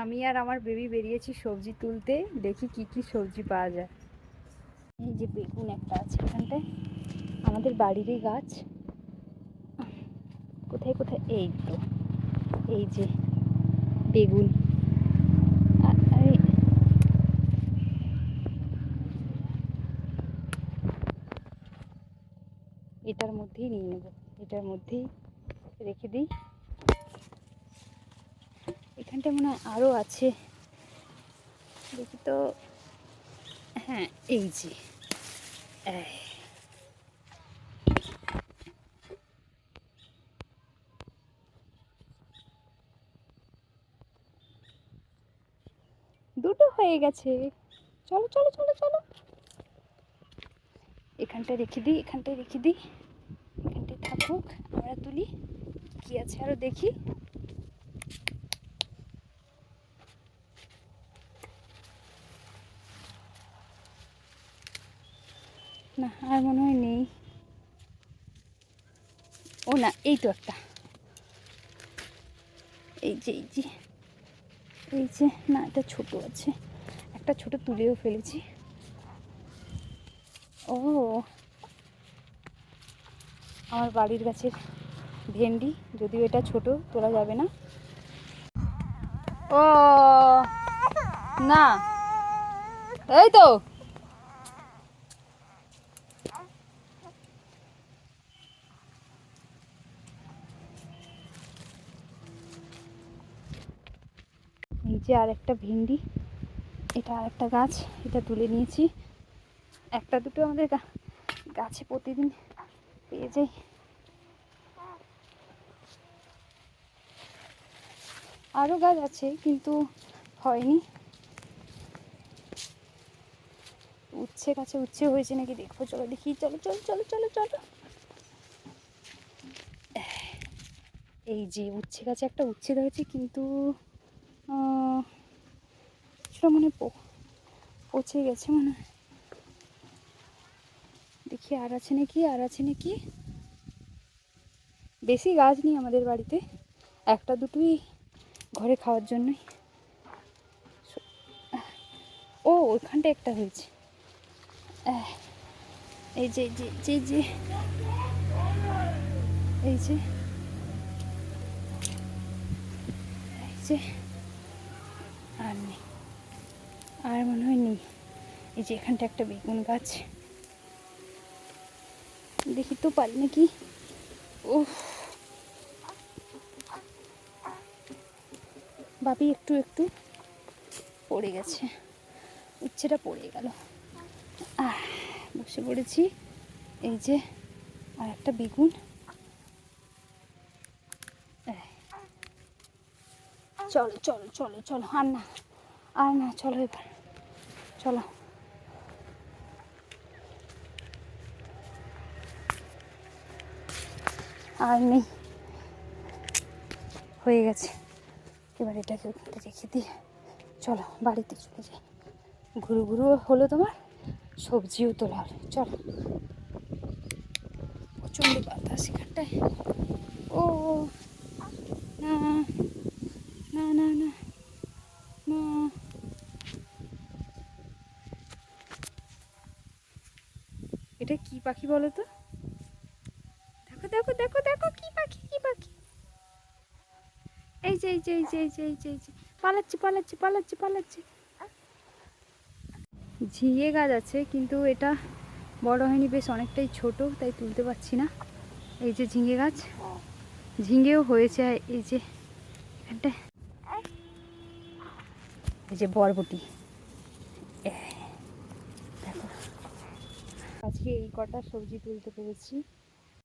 আমি আর আমার বেবি বেরিয়েছি সবজি তুলতে। দেখি কি কি সবজি পাওয়া যায়। এই যে বেগুন একটা আছে এখানটায়। আমাদের বাড়িরই গাছ। কোথায় কোথায়? এই তো। এই যে বেগুন। এটার মধ্যেই নিয়ে নেব। এটার মধ্যেই রেখে দিই। এখানটা মনে হয় আরও আছে। দেখি তো। হ্যাঁ এই যে। দুটো হয়ে গেছে। চলো চলো চলো চলো। এখানটা রেখে দিই, এখানটায় রেখে দিই। এখানটায় থাকুক, আমরা তুলি। কি আছে আরও দেখি। না, আর মনে হয় নেই। ও না এই তো একটা। এই যে এই যে এই যে, না, এটা ছোট আছে। একটা ছোট তুলেও ফেলেছি। ও, আমার বাড়ির গাছের ভেন্ডি, যদিও এটা ছোট, তোলা যাবে না। ও, না। এই তো। এই যে আর একটা ভেন্ডি, এটা আর একটা গাছ, এটা তুলে নিয়েছি। একটা দুটো আমাদের গাছে প্রতিদিন পেয়ে যাই। আরও গাছ আছে, কিন্তু হয়নি। উচ্ছে গাছে উচ্ছে হয়েছে নাকি দেখব। চলো দেখি, চলো চলো চলো চলো চলো। এই যে উচ্ছে গাছে একটা উচ্ছে ধরেছে, কিন্তু কিছুটা মনে পচে গেছে মনে হয়। দেখি আর আছে নাকি, আর আছে নাকি। বেশি গাছ নেই আমাদের বাড়িতে, একটা দুটোই ঘরে খাওয়ার জন্যই। ও ওইখানটা একটা হয়েছে। এই যে যে যে যে। এই যে। এই যে। আর নেই। আর মনে হয় নেই। এই যে এখানটা একটা বেগুন গাছ। দেখি তো পারি নাকি? ও বাপি একটু একটু। পড়ে গেছে। উচ্ছেটা পড়ে গেল। আহ, বসে পড়েছি। এই যে আর একটা বেগুন। চলো চলো চলো চলো, আর না আর না, চলো এবার, চলো। আর নেই। হয়ে গেছে। এবার এটাকে ওখানে রেখে দিয়ে চলো, বাড়িতে চলে যাই। ঘুরু ঘুরু হলো তোমার সবজিও তোলা হলো চলো। প্রচণ্ড বাতাস এখানটায়। ও, না না না না না এটা কি পাখি বলো তো দেখো দেখো দেখো দেখো, কি পাখি কি পাখি। এই যে এই যে এই যে এই যে এই যে এই যে। পালাচ্ছি পালাচ্ছি পালাচ্ছি পালাচ্ছি। ঝিঙে গাছ আছে, কিন্তু এটা বড় হয়নি, বেশ অনেকটাই ছোট, তাই তুলতে পারছি না। এই যে ঝিঙে গাছ। ঝিঙেও হয়েছে, এই যে এখানটায়। এই যে বরবটি এই, দেখো আজকে এই কটা সবজি তুলতে পেরেছি।